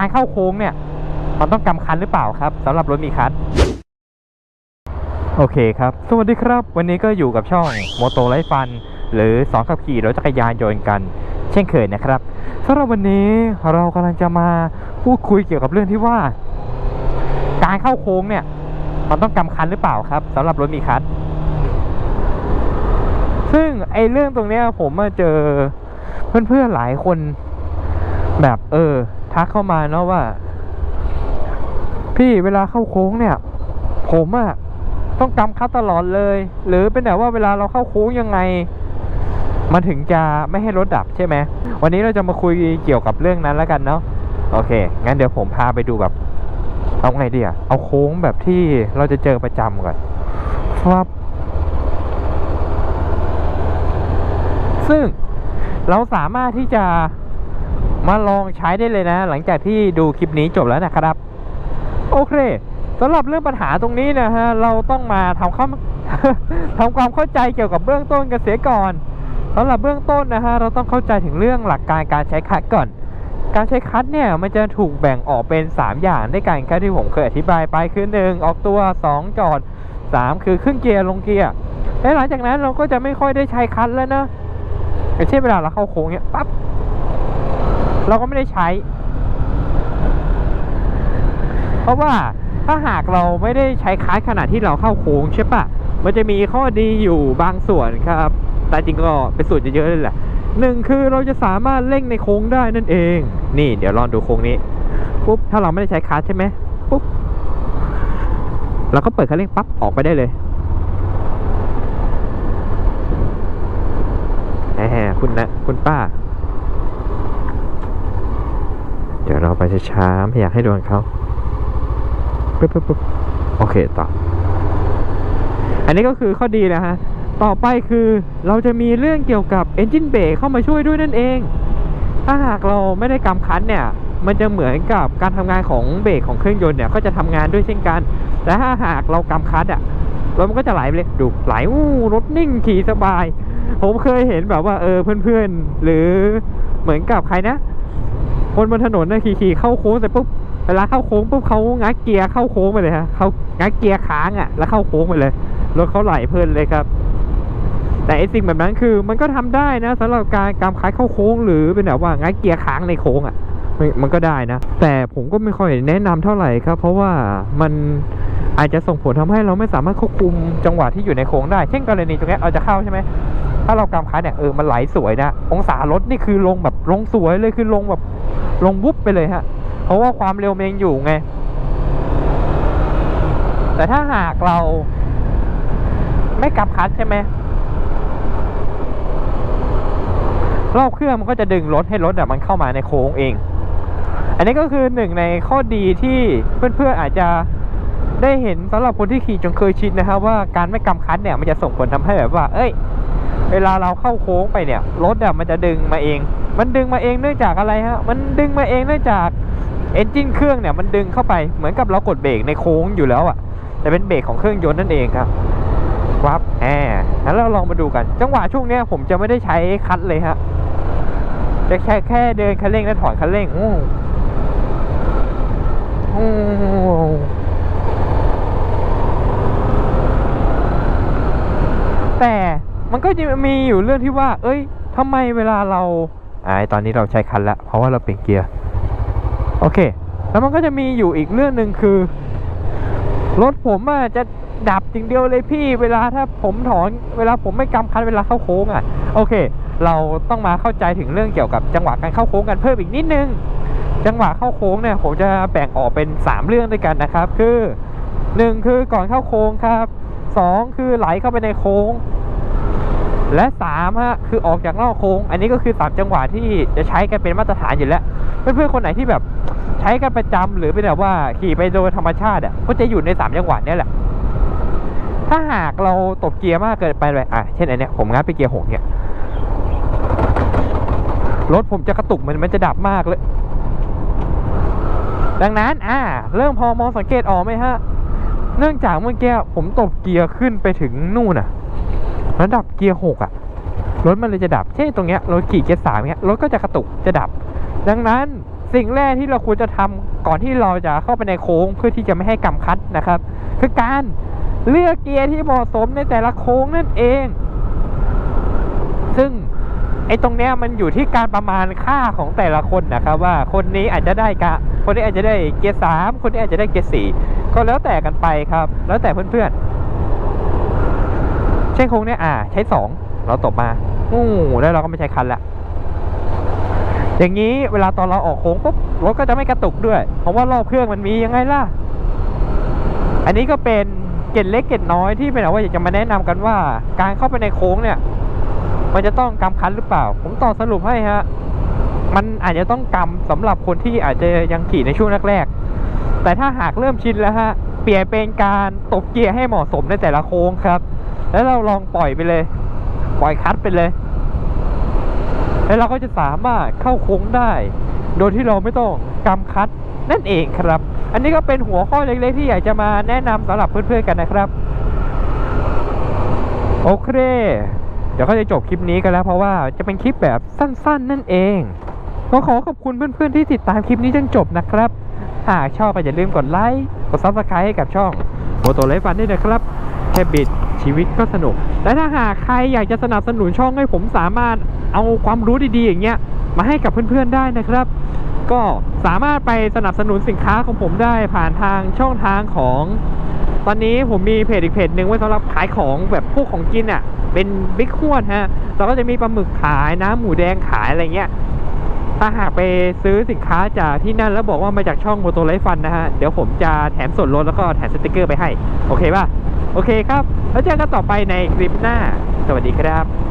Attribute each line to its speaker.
Speaker 1: การเข้าโค้งเนี่ยมันต้องกำคันหรือเปล่าครับสำหรับรถมีคัสโอเคครับ สวัสดีครับ วันนี้ก็อยู่กับช่องโมโตไลฟัน หรือสองขับขี่รถจักรยานยนต์กัน เช่นเคยนะครับสำหรับวันนี้เรากำลังจะมาพูดคุยเกี่ยวกับเรื่องที่ว่า การเข้าโค้งเนี่ยมันต้องกำคันหรือเปล่าครับสำหรับรถมีคัสซึ่งไอ้เรื่องตรงเนี้ยผมมาเจอเพื่อนๆหลายคนแบบเออ ทักเข้ามาเนาะว่า พี่เวลาเข้าโค้งเนี่ย ผมอะต้องกำคัดตลอดเลย หรือเป็นแบบว่าเวลาเราเข้าโค้งยังไง มันถึงจะไม่ให้รถดับใช่ไหมวันนี้เราจะมาคุยเกี่ยวกับเรื่องนั้นแล้วกันเนาะโอเค งั้นเดี๋ยวผมพาไปดูแบบ เอาไงดีอะเอาโค้งแบบที่เราจะเจอประจำก่อนครับซึ่งเราสามารถที่จะ มาลองใช้ได้เลยนะ หลังจากที่ดูคลิปนี้จบแล้วนะครับ โอเคสำหรับเรื่องปัญหาตรงนี้นะฮะเราต้องมาทำความทำความเข้าใจเกี่ยวกับเบื้องต้นกันเสียก่อนสำหรับเบื้องต้นนะฮะเราต้องเข้าใจถึงเรื่องหลักการการใช้คัดก่อน การใช้คัดเนี่ยมันจะถูกแบ่งออกเป็น 3 อย่างด้วยกันครับที่ผมเคยอธิบายไปคือ1ออกตัว 2 จอด 3 คือขึ้นเกียร์ลงเกียร์และหลังจากนั้นเราก็จะไม่ค่อยได้ใช้คัดแล้วนะอย่างเช่นเวลาเราเข้าโค้งเนี่ยปั๊บ เราก็ไม่ได้ใช้ เพราะว่าถ้าหากเราไม่ได้ใช้คัสขณะที่เราเข้าโค้งใช่ปะมันจะมีข้อดีอยู่บางส่วนครับ แต่จริงก็เป็นส่วนเยอะๆเลยแหละหนึ่งคือเราจะสามารถเร่งในโค้งได้นั่นเอง นี่ เดี๋ยวลองดูโค้งนี้ปุ๊บถ้าเราไม่ได้ใช้คัสใช่ไหมปุ๊บเราก็เปิดคันเร่งปั๊บออกไปได้เลยแหมคุณนะ คุณป้า เดี๋ยวเราไปช้าๆไม่อยากให้โดนเขาปึ๊บปึ๊บปึ๊บโอเคต่อ อันนี้ก็คือข้อดีนะฮะ ต่อไปคือเราจะมีเรื่องเกี่ยวกับ Engine Brake เข้ามาช่วยด้วยนั่นเอง ถ้าหากเราไม่ได้กำคันเนี่ย มันจะเหมือนกับการทำงานของเบรกของเครื่องยนต์เนี่ย ก็จะทำงานด้วยเช่นกัน แต่ถ้าหากเรากำคันอะรถมันก็จะไหลไปเลยดูไหลอู้รถนิ่งขี่สบาย ผมเคยเห็นแบบว่าเออเพื่อนๆ หรือเหมือนกับใครนะ คนบนถนนนะขี่ๆเข้าโค้งเสร็จปุ๊บเวลาเข้าโค้งปุ๊บเขางัดเกียร์เข้าโค้งไปเลยฮะเขางัดเกียร์ค้างอะ แล้วเข้าโค้งไปเลยรถเขาไหลเพลินเลยครับ แต่ไอสิ่งแบบนั้นคือมันก็ทำได้นะสำหรับการกำคัดเข้าโค้ง หรือเป็นแบบว่างัดเกียร์ค้างในโค้งอะมันก็ได้นะ แต่ผมก็ไม่ค่อยแนะนำเท่าไหร่ครับ เพราะว่ามันอาจจะส่งผลทำให้เราไม่สามารถควบคุมจังหวะที่อยู่ในโค้งได้ เช่นกรณีตรงนี้เราจะเข้าใช่ไหมถ้าเรากำคัดเนี่ยเออมันไหลสวยนะ องศารถนี่คือลงแบบลงสวยเลยคือลงแบบ ลงวุบไปเลยฮะ เพราะว่าความเร็วมันยังอยู่ไง แต่ถ้าหากเราไม่กำคัดใช่ไหมรอบเครื่องมันก็จะดึงรถให้รถอะมันเข้ามาในโค้งเอง อันนี้ก็คือหนึ่งในข้อดีที่เพื่อนๆอาจจะได้เห็นสำหรับคนที่ขี่จนเคยชินนะครับว่าการไม่กำคัดเนี่ยมันจะส่งผลทำให้แบบว่า เอ้ย เวลาเราเข้าโค้งไปเนี่ยรถอะมันจะดึงมาเอง มันดึงมาเองเนื่องจากอะไรฮะ มันดึงมาเองเนื่องจากเอนจินเครื่องเนี่ยมันดึงเข้าไปเหมือนกับเรากดเบรกในโค้งอยู่แล้วอะแต่เป็นเบรกของเครื่องยนต์นั่นเองครับวับแหมงั้นเราลองมาดูกัน จังหวะช่วงเนี้ยผมจะไม่ได้ใช้คัดเลยฮะจะแค่แค่เดินคันเร่งและถอนคันเร่งอู้แต่มันก็จะมีอยู่เรื่องที่ว่า เอ้ยทำไมเวลาเรา อ่าตอนนี้เราใช้คันละเพราะว่าเราเปลี่ยนเกียร์โอเค แล้วมันก็จะมีอยู่อีกเรื่องหนึ่งคือ รถผมอะจะดับจริงเดียวเลยพี่เวลาถ้าผมถอนเวลาผมไม่กำคันเวลาเข้าโค้งอะโอเค เราต้องมาเข้าใจถึงเรื่องเกี่ยวกับจังหวะการเข้าโค้งกันเพิ่มอีกนิดนึง จังหวะเข้าโค้งเนี่ยผมจะแบ่งออกเป็น 3 เรื่องด้วยกันนะครับ คือ 1 คือก่อนเข้าโค้งครับ 2 คือไหลเข้าไปในโค้ง และ3ฮะคือออกจากนอกโค้ง อันนี้ก็คือ3จังหวะที่จะใช้กันเป็นมาตรฐานอยู่แล้ว เพื่อนๆคนไหนที่แบบใช้กันประจำหรือเป็นแบบว่าขี่ไปโดยธรรมชาติอะก็จะอยู่ใน3จังหวะนี้แหละ ถ้าหากเราตบเกียร์มากเกินไปเลยอะเช่นอันเนี้ยผมงัดไปเกียร์หกเนี่ยรถผมจะกระตุกมันมันจะดับมากเลย ดังนั้นอ่าเริ่มพอมองสังเกตออกไหมฮะ เนื่องจากเมื่อกี้ผมตบเกียร์ขึ้นไปถึงนู่นอะ ระดับเกียร์หกอะรถมันเลยจะดับเช่นตรงเนี้ยรถขี่เกียร์สามเนี้ยรถก็จะกระตุกจะดับ ดังนั้นสิ่งแรกที่เราควรจะทำก่อนที่เราจะเข้าไปในโค้งเพื่อที่จะไม่ให้กำคัดนะครับ คือการเลือกเกียร์ที่เหมาะสมในแต่ละโค้งนั่นเอง ซึ่งไอ้ตรงเนี้ยมันอยู่ที่การประมาณค่าของแต่ละคนนะครับ ว่าคนนี้อาจจะได้กะคนนี้อาจจะได้เกียร์สามคนนี้อาจจะได้เกียร์สี่ก็แล้วแต่กันไปครับ แล้วแต่เพื่อนๆ ช่โค้งเนี้ยอ่า ใช้สองเราตบมาอู้แล้วเราก็ไม่ใช้คันละอย่างนี้เวลาตอนเราออกโค้งปุ๊บรถก็จะไม่กระตุกด้วย เพราะว่ารอบเครื่องมันมียังไงล่ะ อันนี้ก็เป็นเกร็ดเล็กเกร็ดน้อยที่เป็นว่าอยากจะมาแนะนำกันว่า การเข้าไปในโค้งเนี่ย มันจะต้องกำคันหรือเปล่า ผมต่อสรุปให้ฮะมันอาจจะต้องกำสำหรับคนที่อาจจะยังขี่ในช่วงแรกๆแต่ถ้าหากเริ่มชินแล้วฮะเปลี่ยนเป็นการตบเกียร์ให้เหมาะสมในแต่ละโค้งครับ แล้วเราลองปล่อยไปเลย ปล่อยคัดไปเลย แล้วเราก็จะสามารถเข้าโค้งได้ โดยที่เราไม่ต้องกำคัดนั่นเองครับ อันนี้ก็เป็นหัวข้อเล็กๆที่อยากจะมาแนะนำสำหรับเพื่อนๆกันนะครับ โอเค เดี๋ยวก็จะจบคลิปนี้กันแล้วเพราะว่าจะเป็นคลิปแบบสั้นๆ นั่นเองก็ขอขอบคุณเพื่อนๆที่ติดตามคลิปนี้จนจบนะครับ หากชอบก็อย่าลืมกดไลค์ กดซับสไครต์ให้กับช่องโมโตไลฟ์ฟันด้วยนะครับแคบิด ชีวิตก็สนุก และถ้าหากใครอยากจะสนับสนุนช่องให้ผมสามารถเอาความรู้ดีๆ อย่างเงี้ยมาให้กับเพื่อนๆได้นะครับ ก็สามารถไปสนับสนุนสินค้าของผมได้ผ่านทางช่องทางของ ตอนนี้ผมมีเพจอีกเพจหนึ่งไว้สำหรับขายของแบบพวกของกินอะเป็นบิ๊กฮวดฮะเราก็จะมีปลาหมึกขายน้ำหมูแดงขายอะไรเงี้ยถ้าหากไปซื้อสินค้าจากที่นั่นแล้วบอกว่ามาจากช่องโมโตไลฟันนะฮะ เดี๋ยวผมจะแถมส่วนลดแล้วก็แถมสติกเกอร์ไปให้ โอเคป่ะ โอเคครับ แล้วเจอกันต่อไปในคลิปหน้า สวัสดีครับ